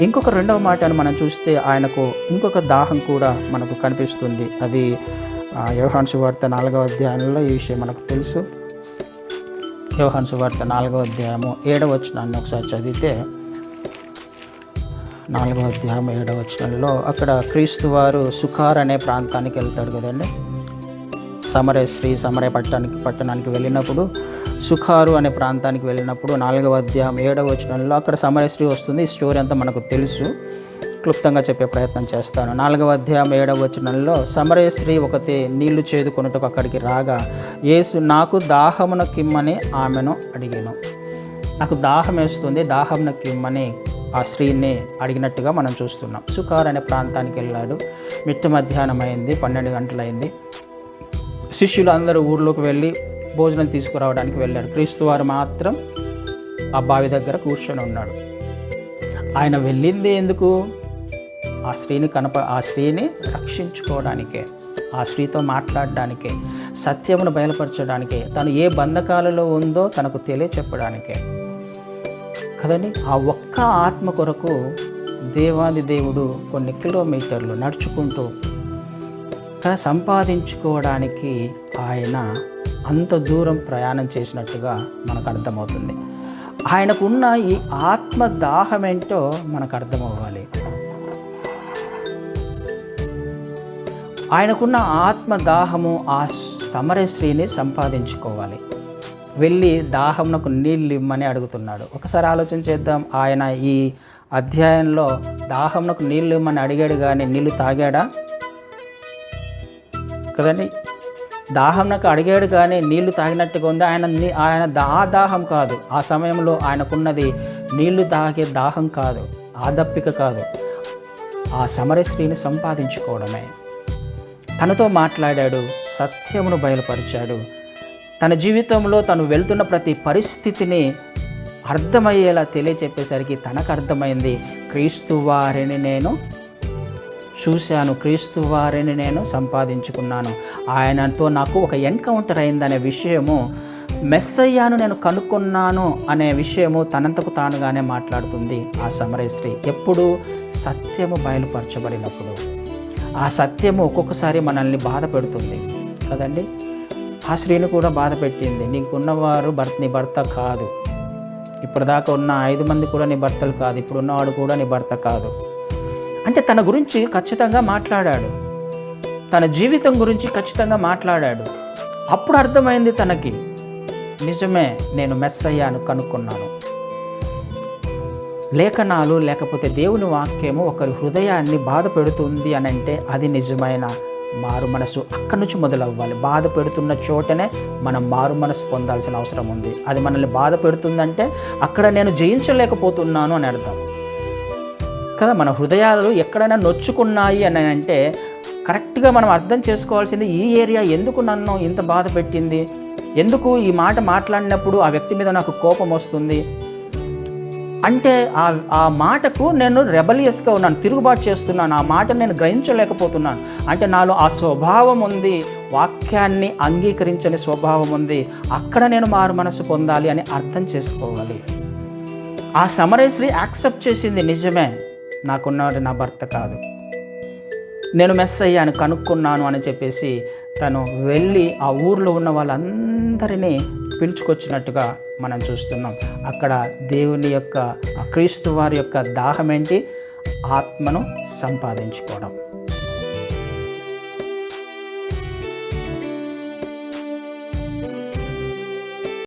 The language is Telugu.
ఇంకొక రెండవ మాటను మనం చూస్తే ఆయనకు ఇంకొక దాహం కూడా మనకు కనిపిస్తుంది. అది ఆ, వార్త సువార్త నాలుగవ అధ్యాయంలో ఈ విషయం మనకు తెలుసు. యోహాను సువార్త నాలుగవ అధ్యాయము ఏడవ వచనాన్ని ఒకసారి చదివితే నాలుగవ అధ్యాయం ఏడవ వచనంలో అక్కడ క్రీస్తు వారు సుఖార్ అనే ప్రాంతానికి వెళ్తాడు కదండి. సమరే శ్రీ సమరే పట్టణానికి పట్టణానికి వెళ్ళినప్పుడు సుఖారు అనే ప్రాంతానికి వెళ్ళినప్పుడు నాలుగవ అధ్యాయం ఏడవ వచనంలో అక్కడ సమరశ్రీ వస్తుంది. ఈ స్టోరీ అంతా మనకు తెలుసు. క్లుప్తంగా చెప్పే ప్రయత్నం చేస్తాను. నాలుగవ అధ్యాయం ఏడవ వచనంలో సమరయశ్రీ ఒకతే నీళ్ళు చేదుకొనుటకు అక్కడికి రాగా యేసు నాకు దాహమున కిమ్మని ఆమెను అడిగాను. నాకు దాహం వేస్తుంది దాహమున కిమ్మని ఆ స్త్రీని అడిగినట్టుగా మనం చూస్తున్నాం. సుఖార్ అనే ప్రాంతానికి వెళ్ళాడు. మిట్ట మధ్యాహ్నం అయింది పన్నెండు గంటలైంది. శిష్యులు అందరూ ఊర్లోకి వెళ్ళి భోజనం తీసుకురావడానికి వెళ్ళారు. క్రీస్తు వారు మాత్రం ఆ బావి దగ్గర కూర్చొని ఉన్నాడు. ఆయన వెళ్ళింది ఎందుకు? ఆ స్త్రీని కనప ఆ స్త్రీని రక్షించుకోవడానికే ఆ స్త్రీతో మాట్లాడడానికే సత్యమును బయలుపరచడానికే తను ఏ బంధకాలలో ఉందో తనకు తెలియచెప్పడానికే. కదండి ఆ ఒక్క ఆత్మ కొరకు దేవాది దేవుడు కొన్ని కిలోమీటర్లు నడుచుకుంటూ సంపాదించుకోవడానికి ఆయన అంత దూరం ప్రయాణం చేసినట్టుగా మనకు అర్థమవుతుంది. ఆయనకున్న ఈ ఆత్మ దాహం ఏంటో మనకు అర్థమవ్వాలి. ఆయనకున్న ఆత్మ దాహము ఆ సమరశ్రీని సంపాదించుకోవాలి. వెళ్ళి దాహంనకు నీళ్ళు ఇమ్మని అడుగుతున్నాడు. ఒకసారి ఆలోచన చేద్దాం ఆయన ఈ అధ్యాయంలో దాహంనకు నీళ్ళు ఇమ్మని అడిగాడు కానీ నీళ్ళు తాగాడా? కదండి? దాహంనకు అడిగాడు కానీ నీళ్ళు తాగినట్టుగా ఉంది. ఆయన నీ- ఆయన ఆ దాహం కాదు. ఆ సమయంలో ఆయనకున్నది నీళ్ళు తాగే దాహం కాదు. ఆ దప్పిక కాదు. ఆ సమరశ్రీని సంపాదించుకోవడమే. తనతో మాట్లాడాడు సత్యమును బయలుపరిచాడు. తన జీవితంలో తను వెళ్తున్న ప్రతి పరిస్థితిని అర్థమయ్యేలా తెలియచెప్పేసరికి తనకు అర్థమైంది క్రీస్తు వారిని నేను చూశాను. క్రీస్తు వారిని నేను సంపాదించుకున్నాను. ఆయనతో నాకు ఒక ఎన్కౌంటర్ అయిందనే విషయము మెస్సయ్యాను నేను కనుక్కున్నాను అనే విషయము తనంతకు తానుగానే మాట్లాడుతుంది ఆ సమరేశ్రీ ఎప్పుడు? సత్యము బయలుపరచబడినప్పుడు. ఆ సత్యము ఒక్కొక్కసారి మనల్ని బాధ పెడుతుంది కదండి? ఆ స్త్రీని కూడా బాధ పెట్టింది. నీకున్నవారు భర్త నీ భర్త కాదు. ఇప్పటిదాకా ఉన్న ఐదు మంది కూడా నీ భర్తలు కాదు. ఇప్పుడు ఉన్నవాడు కూడా నీ భర్త కాదు. అంటే తన గురించి ఖచ్చితంగా మాట్లాడాడు. తన జీవితం గురించి ఖచ్చితంగా మాట్లాడాడు. అప్పుడు అర్థమైంది తనకి నిజమే నేను మెస్ అయ్యాను కనుక్కున్నాను. లేఖనాలు లేకపోతే దేవుని వాక్యము ఒకరి హృదయాన్ని బాధ పెడుతుంది అని అంటే అది నిజమైన మారు మనసు అక్కడి నుంచి మొదలవ్వాలి. బాధ పెడుతున్న చోటనే మనం మారు మనసు పొందాల్సిన అవసరం ఉంది. అది మనల్ని బాధ పెడుతుందంటే అక్కడ నేను జయించలేకపోతున్నాను అని అర్థం. కదా మన హృదయాలు ఎక్కడైనా నొచ్చుకున్నాయి అని అంటే కరెక్ట్గా మనం అర్థం చేసుకోవాల్సింది ఈ ఏరియా ఎందుకు నన్ను ఇంత బాధ పెట్టింది? ఎందుకు ఈ మాట మాట్లాడినప్పుడు ఆ వ్యక్తి మీద నాకు కోపం వస్తుంది? అంటే ఆ ఆ మాటకు నేను రెబలియస్గా ఉన్నాను తిరుగుబాటు చేస్తున్నాను ఆ మాట నేను గ్రహించలేకపోతున్నాను. అంటే నాలో ఆ స్వభావం ఉంది వాక్యాన్ని అంగీకరించని స్వభావం ఉంది అక్కడ నేను మారు మనసు పొందాలి అని అర్థం చేసుకోవాలి. ఆ సమరేశ్రీ యాక్సెప్ట్ చేసింది నిజమే. నాకున్నవాడు నా భర్త కాదు. నేను మెస్ అయ్యాను కనుక్కున్నాను అని చెప్పేసి తను వెళ్ళి ఆ ఊర్లో ఉన్న వాళ్ళందరినీ పిలుచుకొచ్చినట్టుగా మనం చూస్తున్నాం. అక్కడ దేవుని యొక్క క్రీస్తు వారి యొక్క దాహం ఏంటి? ఆత్మను సంపాదించుకోవడం.